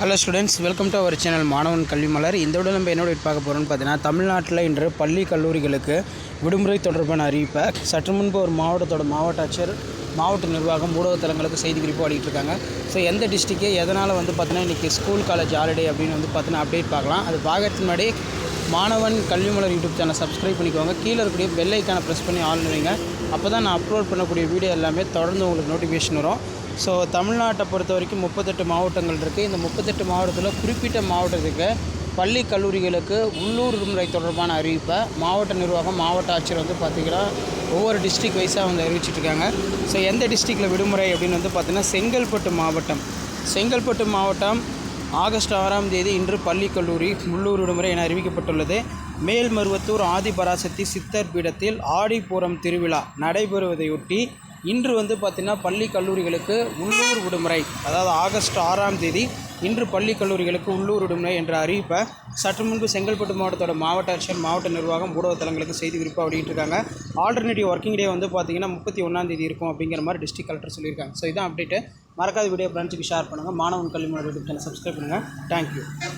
Hello students welcome to our channel மாணவன் கல்வி மலர் இந்த விட நம்ம என்னோட பார்க்க போகிறோம்னு பார்த்தீங்கன்னா தமிழ்நாட்டில் இன்று பள்ளி கல்லூரிகளுக்கு விடுமுறை தொடர்பான அறிவிப்பை சற்று முன்பு ஒரு மாவட்டத்தோட மாவட்ட ஆட்சியர் மாவட்ட நிர்வாகம் ஊடகத்தலங்களுக்கு செய்தி குறிப்பு வெளியிட்டு இருக்காங்க. ஸோ எந்த டிஸ்ட்ரிக்கே எதனால் வந்து பார்த்தீங்கன்னா இன்றைக்கி ஸ்கூல் காலேஜ் ஹாலிடே அப்படின்னு வந்து பார்த்தீங்கன்னா அப்டேட் பார்க்கலாம். அது பார்க்கறதுக்கு முன்னாடி மாணவன் கல்வி மலர் யூடியூப் சேனல் சப்ஸ்கிரைப் பண்ணிக்கோங்க. கீழே இருக்கக்கூடிய பெல்லைக்கான ப்ரெஸ் பண்ணி ஆன் வைங்க. அப்போ தான் நான் அப்லோட் பண்ணக்கூடிய வீடியோ எல்லாமே தொடர்ந்து உங்களுக்கு நோட்டிஃபிகேஷன் வரும். ஸோ தமிழ்நாட்டை பொறுத்த வரைக்கும் முப்பத்தெட்டு மாவட்டங்கள் இருக்குது இந்த முப்பத்தெட்டு மாவட்டத்தில் குறிப்பிட்ட மாவட்டத்துக்கு பள்ளி கல்லூரிகளுக்கு உள்ளூர் விடுமுறை தொடர்பான அறிவிப்பை மாவட்ட நிர்வாகம் மாவட்ட ஆட்சியர் வந்து பார்த்திங்கன்னா ஒவ்வொரு டிஸ்ட்ரிக் வைஸாக வந்து அறிவிச்சிட்ருக்காங்க. ஸோ எந்த டிஸ்ட்ரிக்டில் விடுமுறை அப்படின்னு வந்து பார்த்திங்கன்னா செங்கல்பட்டு மாவட்டம். செங்கல்பட்டு மாவட்டம் ஆகஸ்ட் ஆறாம் தேதி இன்று பள்ளி கல்லூரி உள்ளூர் விடுமுறை என அறிவிக்கப்பட்டுள்ளது. மேல்மருவத்தூர் ஆதிபராசக்தி சித்தர் பீடத்தில் ஆடிப்பூரம் திருவிழா நடைபெறுவதையொட்டி இன்று வந்து பார்த்திங்கன்னா பள்ளி கல்லூரிகளுக்கு உள்ளூர் விடுமுறை அதாவது ஆகஸ்ட் ஆறாம் தேதி இன்று பள்ளி கல்லூரிகளுக்கு உள்ளூர் விடுமுறை என்ற அறிவிப்பை சற்று முன்பு செங்கல்பட்டு மாவட்டத்தோட மாவட்ட ஆட்சியர் மாவட்ட நிர்வாகம் ஊடகத்தலங்களுக்கு செய்தி குறிப்பாக வெளியிட்டிருக்காங்க ஆல்டர்னேட்டிவ் ஒர்க்கிங் டே வந்து பார்த்திங்கன்னா முப்பத்தி ஒன்றாம் தேதி இருக்கும் அப்படிங்கிற மாதிரி டிஸ்ட்ரிக் கலெக்டர் சொல்லியிருக்காங்க. ஸோ இதான் அப்டேட்டு மறக்காத வீடியோ ஃப்ரெண்ட்ஸுக்கு ஷேர் பண்ணுங்கள் மாணவன் கல்வி மலர் யூடியூப் சேனல் சப்ஸ்கிரைப் பண்ணுங்கள் தேங்க்யூ